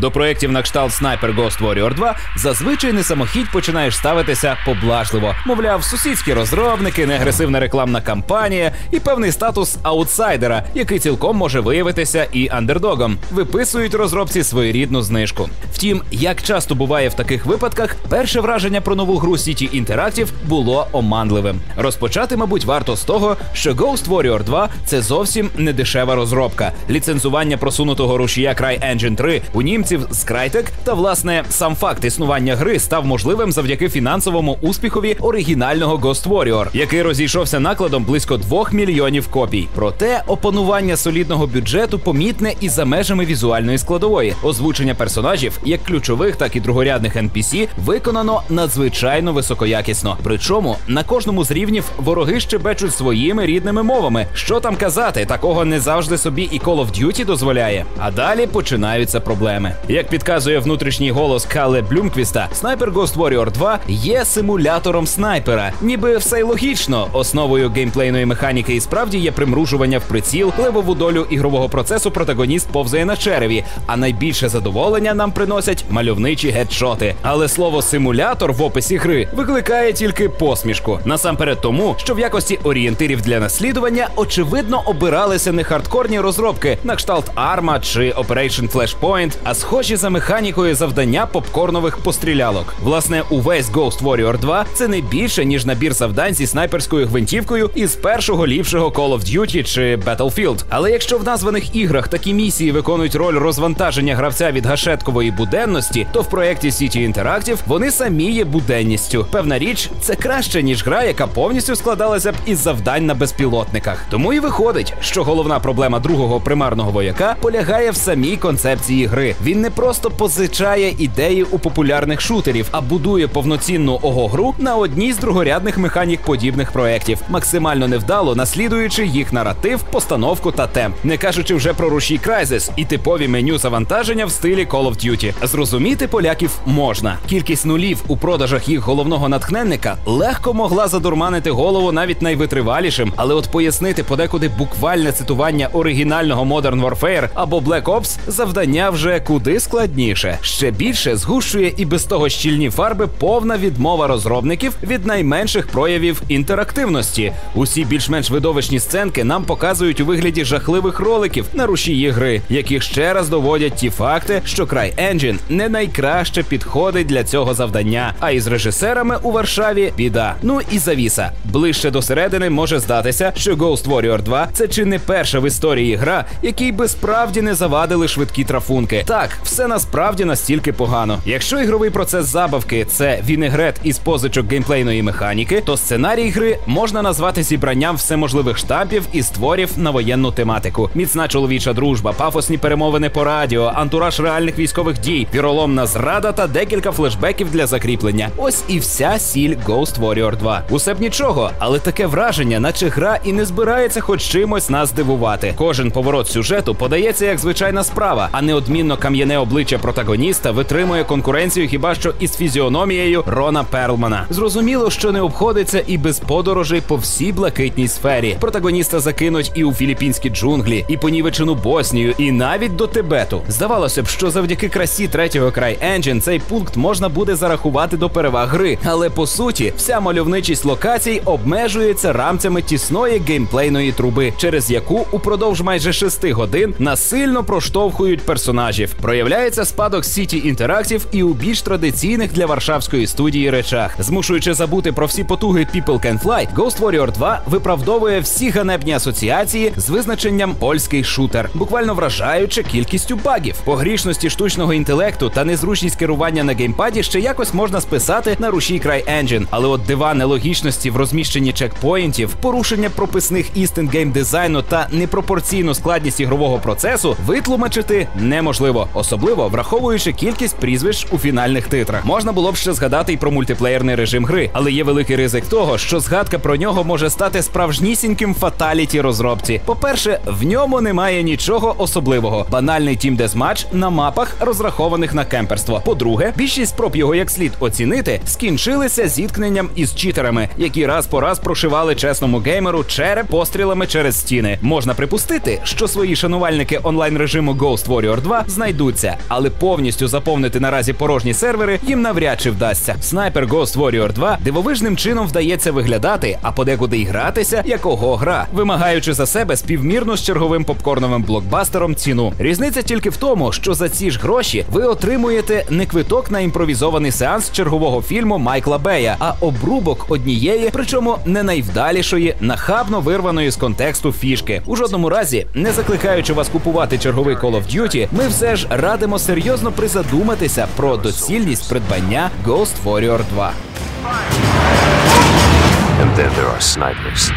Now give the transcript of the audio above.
До проєктів на кшталт Sniper Ghost Warrior 2 зазвичай не самохідь починаєш ставитися поблажливо. Мовляв, сусідські розробники, неагресивна рекламна кампанія і певний статус аутсайдера, який цілком може виявитися і андердогом. Виписують розробці своєрідну знижку. Втім, як часто буває в таких випадках, перше враження про нову гру City Interactive було оманливим. Розпочати, мабуть, варто з того, що Ghost Warrior 2 – це зовсім не дешева розробка. Ліцензування просунутого рушія CryEngine 3 у німців з Crytek та власне сам факт існування гри став можливим завдяки фінансовому успіхові оригінального Ghost Warrior, який розійшовся накладом близько 2 мільйонів копій. Проте опанування солідного бюджету помітне і за межами візуальної складової. Озвучення персонажів, як ключових, так і другорядних NPC, виконано надзвичайно високоякісно. Причому на кожному з рівнів вороги щебечуть своїми рідними мовами. Що там казати, такого не завжди собі і Call of Duty дозволяє. А далі починаються проблеми. Як підказує внутрішній голос Кале Блюмквіста, Sniper Ghost Warrior 2 є симулятором снайпера. Ніби все й логічно. Основою геймплейної механіки і справді є примружування в приціл, левову долю ігрового процесу протагоніст повзає на череві. А найбільше задоволення нам приносять мальовничі гедшоти. Але слово симулятор в описі гри викликає тільки посмішку. Насамперед тому, що в якості орієнтирів для наслідування очевидно обиралися не хардкорні розробки на кшталт Arma чи Operation Flashpoint, а схожі за механікою завдання попкорнових пострілялок. Власне, увесь Ghost Warrior 2 це не більше ніж набір завдань зі снайперською гвинтівкою із першого ліпшого Call of Duty чи Battlefield. Але якщо в названих іграх такі місії виконують роль розвантаження гравця від гашеткової буденності, то в проєкті City Interactive вони самі є буденністю. Певна річ, це краще ніж гра, яка повністю складалася б із завдань на безпілотниках. Тому і виходить, що головна проблема другого примарного вояка полягає в самій концепції гри. Він не просто позичає ідеї у популярних шутерів, а будує повноцінну ого-гру на одній з другорядних механік подібних проєктів, максимально невдало наслідуючи їх наратив, постановку та темп, не кажучи вже про рушій Crysis і типові меню завантаження в стилі Call of Duty. Зрозуміти поляків можна. Кількість нулів у продажах їх головного натхненника легко могла задурманити голову навіть найвитривалішим, але от пояснити подекуди буквальне цитування оригінального Modern Warfare або Black Ops завдання вже куди складніше. Ще більше згущує і без того щільні фарби повна відмова розробників від найменших проявів інтерактивності. Усі більш-менш видовищні сценки нам показують у вигляді жахливих роликів на рушії гри, які ще раз доводять ті факти, що CryEngine не найкраще підходить для цього завдання. А із режисерами у Варшаві біда. Ну і завіса. Ближче до середини може здатися, що Ghost Warrior 2 це чи не перша в історії гра, якій би справді не завадили швидкі трафунки. Так, все насправді настільки погано. Якщо ігровий процес забавки це вінегрет із позичок геймплейної механіки, то сценарій гри можна назвати зібранням всеможливих штампів і створів на воєнну тематику. Міцна чоловіча дружба, пафосні перемовини по радіо, антураж реальних військових дій, віроломна зрада та декілька флешбеків для закріплення. Ось і вся сіль Ghost Warrior 2. Усе б нічого, але таке враження, наче гра і не збирається хоч чимось нас дивувати. Кожен поворот сюжету подається як звичайна справа, а неодмінно кам'яне обличчя протагоніста витримує конкуренцію хіба що із фізіономією Рона Перлмана. Зрозуміло, що не обходиться і без подорожей по всій блакитній сфері. Протагоніста закинуть і у філіппінські джунглі, і понівечену Боснію, і навіть до Тибету. Здавалося б, що завдяки красі третього край Engine цей пункт можна буде зарахувати до переваг гри, але по суті, вся мальовничість локацій обмежується рамцями тісної геймплейної труби, через яку упродовж майже шести годин насильно проштовхують персонажів. Проявляється спадок City Interactive і у більш традиційних для варшавської студії речах, змушуючи забути про всі потуги People Can Fly, Ghost Warrior 2 виправдовує всі ганебні асоціації з визначенням польський шутер, буквально вражаючи кількістю багів, погрішності штучного інтелекту та незручність керування на геймпаді ще якось можна списати на рушій CryEngine. Але от дива нелогічності в розміщенні чекпоінтів, порушення прописних істин геймдизайну та непропорційну складність ігрового процесу витлумачити неможливо, особливо враховуючи кількість прізвищ у фінальних титрах. Можна було б ще згадати й про мультиплеєрний режим гри, але є великий ризик того, що згадка про нього може стати справжнісіньким фаталіті розробці. По-перше, в ньому немає нічого особливого. Банальний тім дезматч на мапах, розрахованих на кемперство. По-друге, більшість спроб його як слід оцінити скінчилися зіткненням із читерами, які раз по раз прошивали чесному геймеру череп пострілами через стіни. Можна припустити, що свої шанувальники онлайн режиму Ghost Warrior 2 знайдуть знайдуться, але повністю заповнити наразі порожні сервери їм навряд чи вдасться. Снайпер Ghost Warrior 2 дивовижним чином вдається виглядати, а подекуди й гратися, як ого гра, вимагаючи за себе співмірну з черговим попкорновим блокбастером ціну. Різниця тільки в тому, що за ці ж гроші ви отримуєте не квиток на імпровізований сеанс чергового фільму Майкла Бея, а обрубок однієї, причому не найвдалішої, нахабно вирваної з контексту фішки. У жодному разі, не закликаючи вас купувати черговий Call of Duty, ми все ж радимо серйозно призадуматися про доцільність придбання Ghost Warrior 2. And then there are snipers.